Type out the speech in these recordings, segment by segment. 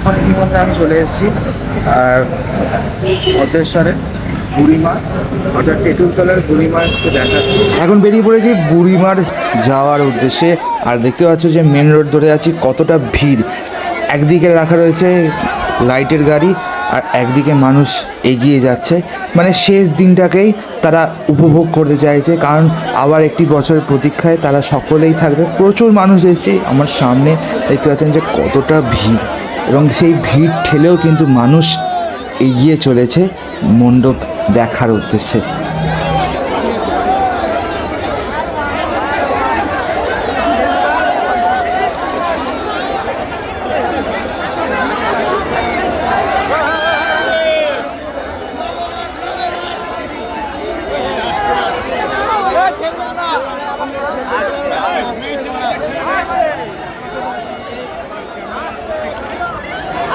এখন ইতিমধ্যে আমি চলে এসেছি আহ, মধ্যেশ্বরে বুড়িমা অর্থাৎ তেঁতুলতলার বুড়িমা একটু দেখাচ্ছি। এখন বেরিয়ে পড়েছি বুড়িমার যাওয়ার উদ্দেশ্যে আর দেখতে পাচ্ছ যে মেন রোড ধরে আছি কতটা ভিড়। একদিকে রাখা রয়েছে লাইটের গাড়ি আর একদিকে মানুষ এগিয়ে যাচ্ছে মানে শেষ দিনটাকেই তারা উপভোগ করতে চাইছে, কারণ আবার একটি বছরের প্রতীক্ষায় তারা সকলেই থাকবে। প্রচুর মানুষ এসেছে, আমার সামনে দেখতে পাচ্ছেন যে কতটা ভিড়, এবং সেই ভিড় ঠেলেও কিন্তু মানুষ এগিয়ে চলেছে মণ্ডপ দেখার উদ্দেশ্যে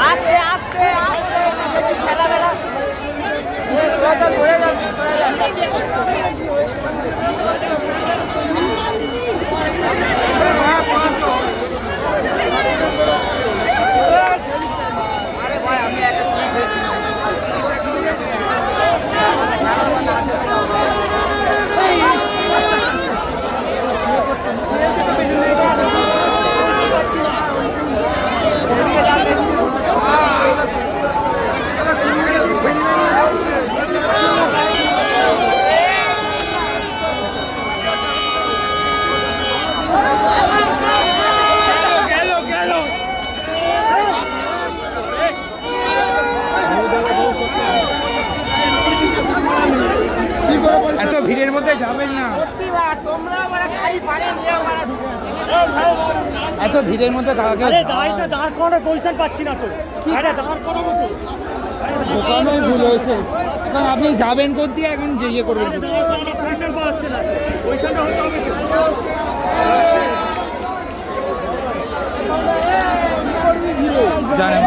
আস্তে আস্তে আস্তে বেশি খেলা বেলা ঘুরে যাচ্ছে এত ভিড়ের মধ্যে যাবেন না। ঢুকে এত ভিড়ের মধ্যে দাঁড় করানোর পজিশন পাচ্ছি না তো। দোকানে ভুল হয়েছে। কারণ আপনি যাবেন কোথ দিয়ে এখন যে ইয়ে করবেন। জানেন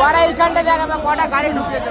বাড়া এইখানটা দেখাবে কটা গাড়ি ঢুকেছে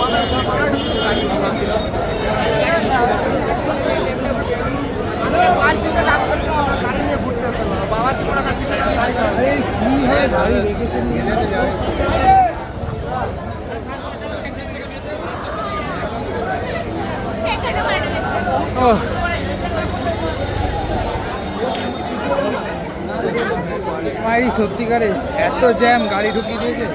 বড় বাবা কি কোনো কাছে গাড়ি চালাবে মায়েরই সত্যিকারে এত জ্যাম গাড়ি ঢুকিয়ে দিয়েছে।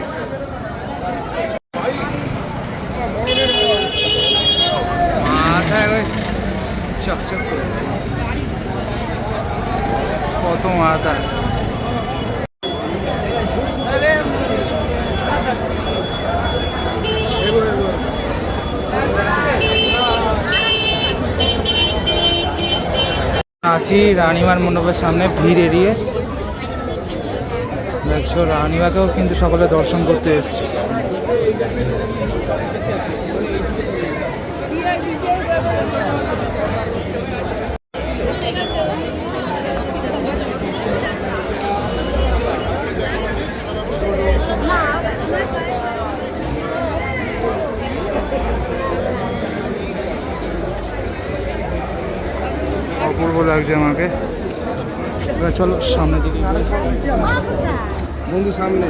মাথায় ওই করে। কত মাথা আছি রানীমার মণ্ডপের সামনে ভিড় এড়িয়ে। দেখছ রানীমাকেও কিন্তু সকলে দর্শন করতে এসছে। সামনের দিকে। বন্ধু সামনে।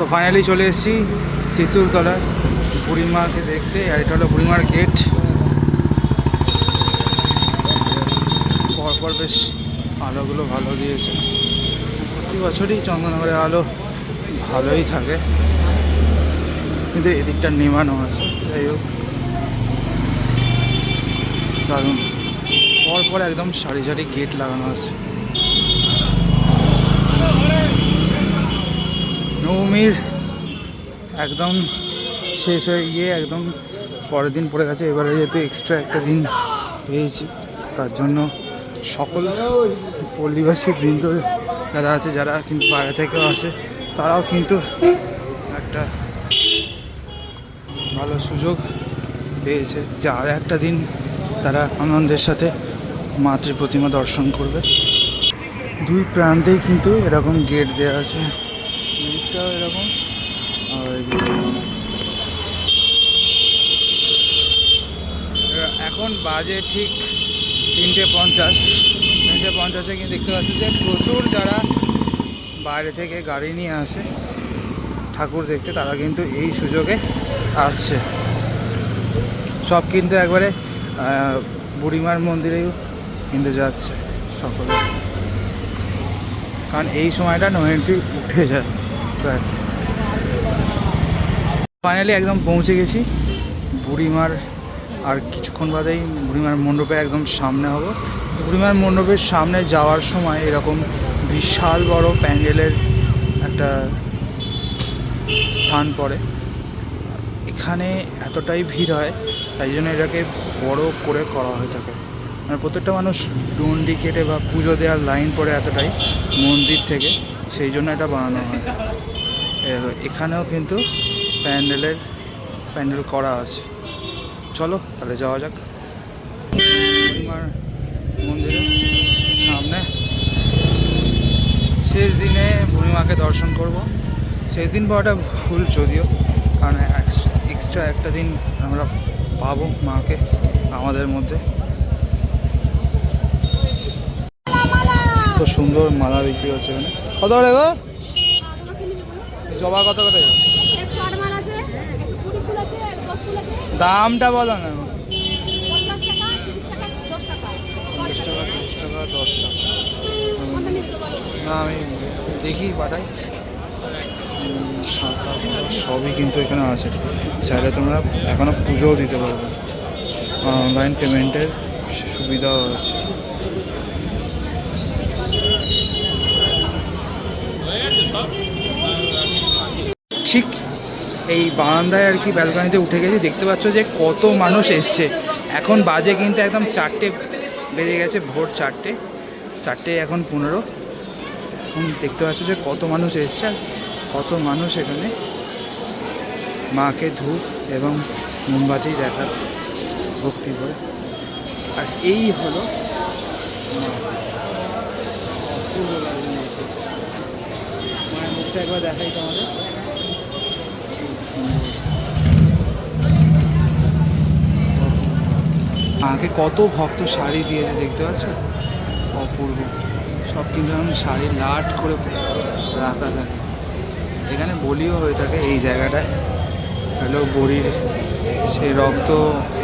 তো ফাইনালি চলে এসেছি তেঁতুলতলায় বুড়িমাকে দেখতে, আর এটা হলো বুড়িমার গেট পরপর বেশ আলোগুলো ভালো দিয়েছে। প্রতি বছরই চন্দননগরের আলো ভালোই থাকে। কিন্তু এদিকটা নেমানো আছে। যাই হোক। দারুণ পরপর একদম সারি সারি গেট লাগানো আছে। নবমী নবমীর একদম শেষ হয়ে গিয়ে একদম পরের দিন পড়ে গেছে। এবারে যেহেতু এক্সট্রা একটা দিন পেয়েছি, তার জন্য সকল পল্লীবাসী বৃন্দ যারা আছে, যারা কিন্তু বাইরে থেকেও আসে, তারাও কিন্তু একটা ভালো সুযোগ পেয়েছে। যে আর একটা দিন তারা আনন্দের সাথে মাতৃ প্রতিমা দর্শন করবে। দুই প্রান্তেই কিন্তু এরকম গেট দেওয়া আছে। এদিকটাও এরকম। আর এখন বাজে ঠিক তিনটে পঞ্চাশ। তিনটে পঞ্চাশে কিন্তু দেখতে পাচ্ছি যে প্রচুর যারা বাইরে থেকে গাড়ি নিয়ে আসে, ঠাকুর দেখতে, তারা কিন্তু এই সুযোগে আসছে। সব কিন্তু একবারে বুড়িমার মন্দিরেও কিন্তু যাচ্ছে সকলে। কারণ এই সময়টা নো এন্ট্রি উঠে যায়। প্রায় ফাইনালি একদম পৌঁছে গেছি। বুড়িমার আর কিছুক্ষণ বাদেই বুড়িমার মণ্ডপে একদম সামনে হব। বুড়িমার মণ্ডপের সামনে যাওয়ার সময় এরকম বিশাল বড় প্যান্ডেলের একটা স্থান পড়ে। এখানে এতটাই ভিড় হয় তাই জন্য এটাকে বড় করে করা হয়ে থাকে। মানে প্রত্যেকটা মানুষ ডুন্ডি কেটে বা পুজো দেওয়ার লাইন পড়ে এতটাই মন্দির থেকে, সেই জন্য এটা বানানো হয়। এখানেও কিন্তু প্যান্ডেলের, প্যান্ডেল করা আছে। চলো, তাহলে যাওয়া যাক। আমার মন্দিরের সামনে। শেষ দিনে ভূমিমাকে দর্শন করব। শেষ দিন পাওয়াটা ভুল যদিও, কারণ এক্সট্রা একটা দিন আমরা পাবো মাকে আমাদের মধ্যে। তো সুন্দর মালা বিক্রি হচ্ছে এখানে। কত করে গো? জবা কত করে? দামটা বলো না। টাকা, দশ টাকা। না, আমি দেখি পাঠাই। সবই কিন্তু এখানে আছে। চাইলে তোমরা এখনও পুজোও দিতে পারবে। অনলাইন পেমেন্টের সুবিধাও আছে। ঠিক এই বারান্দায় আর কি ব্যালকনিতে উঠে গেছি, দেখতে পাচ্ছ যে কত মানুষ এসছে। এখন বাজে কিন্তু একদম চারটে, বেজে গেছে ভোর চারটে চারটে এখন পনেরো। এখন দেখতে পাচ্ছ যে কত মানুষ এসছে। কত মানুষ এখানে মাকে ধূপ এবং মোমবাতি দেখাচ্ছে, ভক্তি করে। আর এই হলো মুখটা একবার দেখাই মাকে কত ভক্ত শাড়ি দিয়েছে, দেখতে পাচ্ছ? অপূর্ব। সব কিন্তু শাড়ি লাট করে রাখা থাকে। এখানে বলিও হয়ে থাকে এই জায়গাটায়। হলো বড়ির সেই রক্ত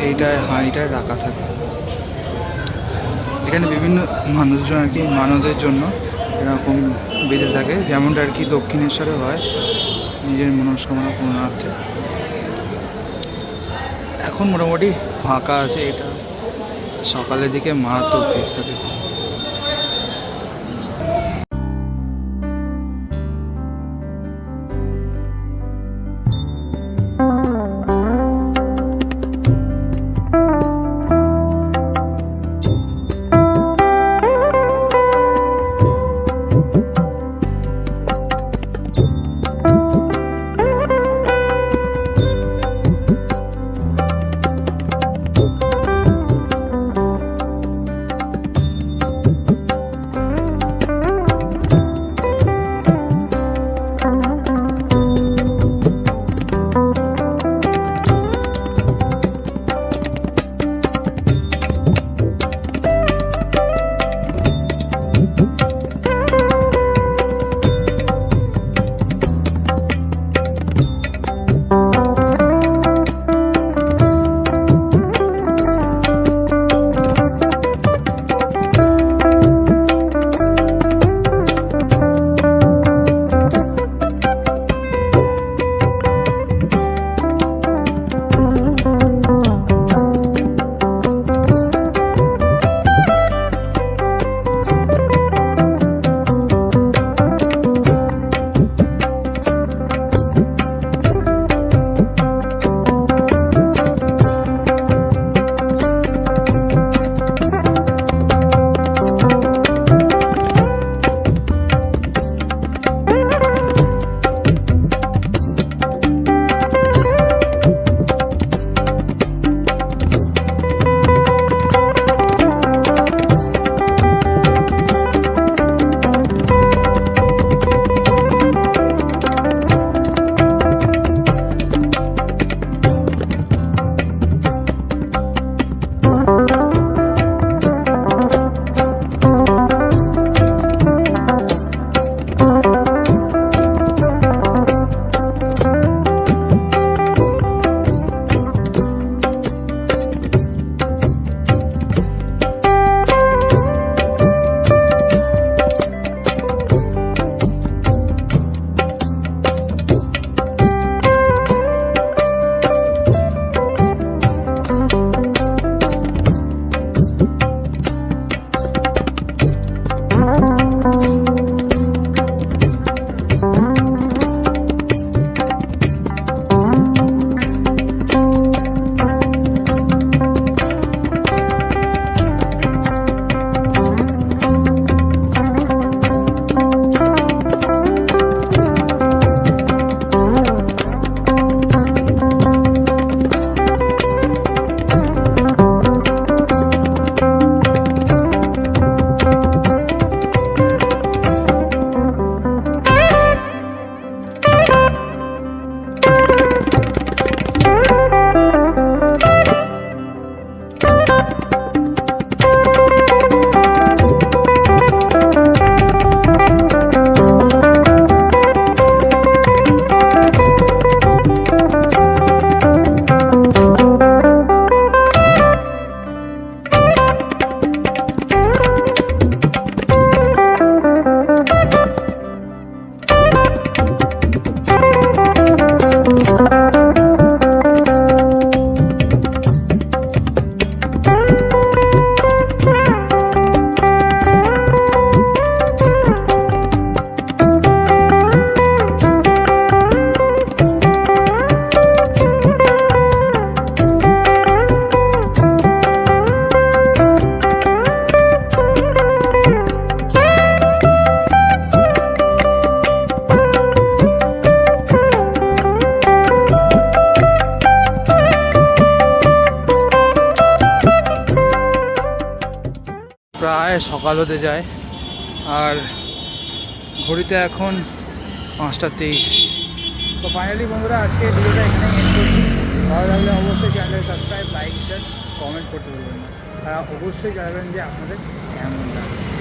এইটায়, হাঁড়িটায় রাখা থাকে। এখানে বিভিন্ন মানুষজন আর কি মানদের জন্য এরকম বেঁধে থাকে, যেমনটা আর কি দক্ষিণেশ্বরে হয় নিজের মনস্কামনা পূর্ণার্থে। এখন মোটামুটি ফাঁকা আছে এটা। সকালের দিকে মারাত্মক ভিড় থাকে। প্রায় সকাল হতে যায়। আর ঘড়িতে এখন পাঁচটা তেইশ। তো ফাইনালি বন্ধুরা, আজকে ভিডিওটা এখানে এন্ড করছি। ভালো লাগলে অবশ্যই চ্যানেলে সাবস্ক্রাইব লাইক শেয়ার কমেন্ট করতে বলবেন না। আর অবশ্যই জানাবেন যে আপনাদের কেমন লাগে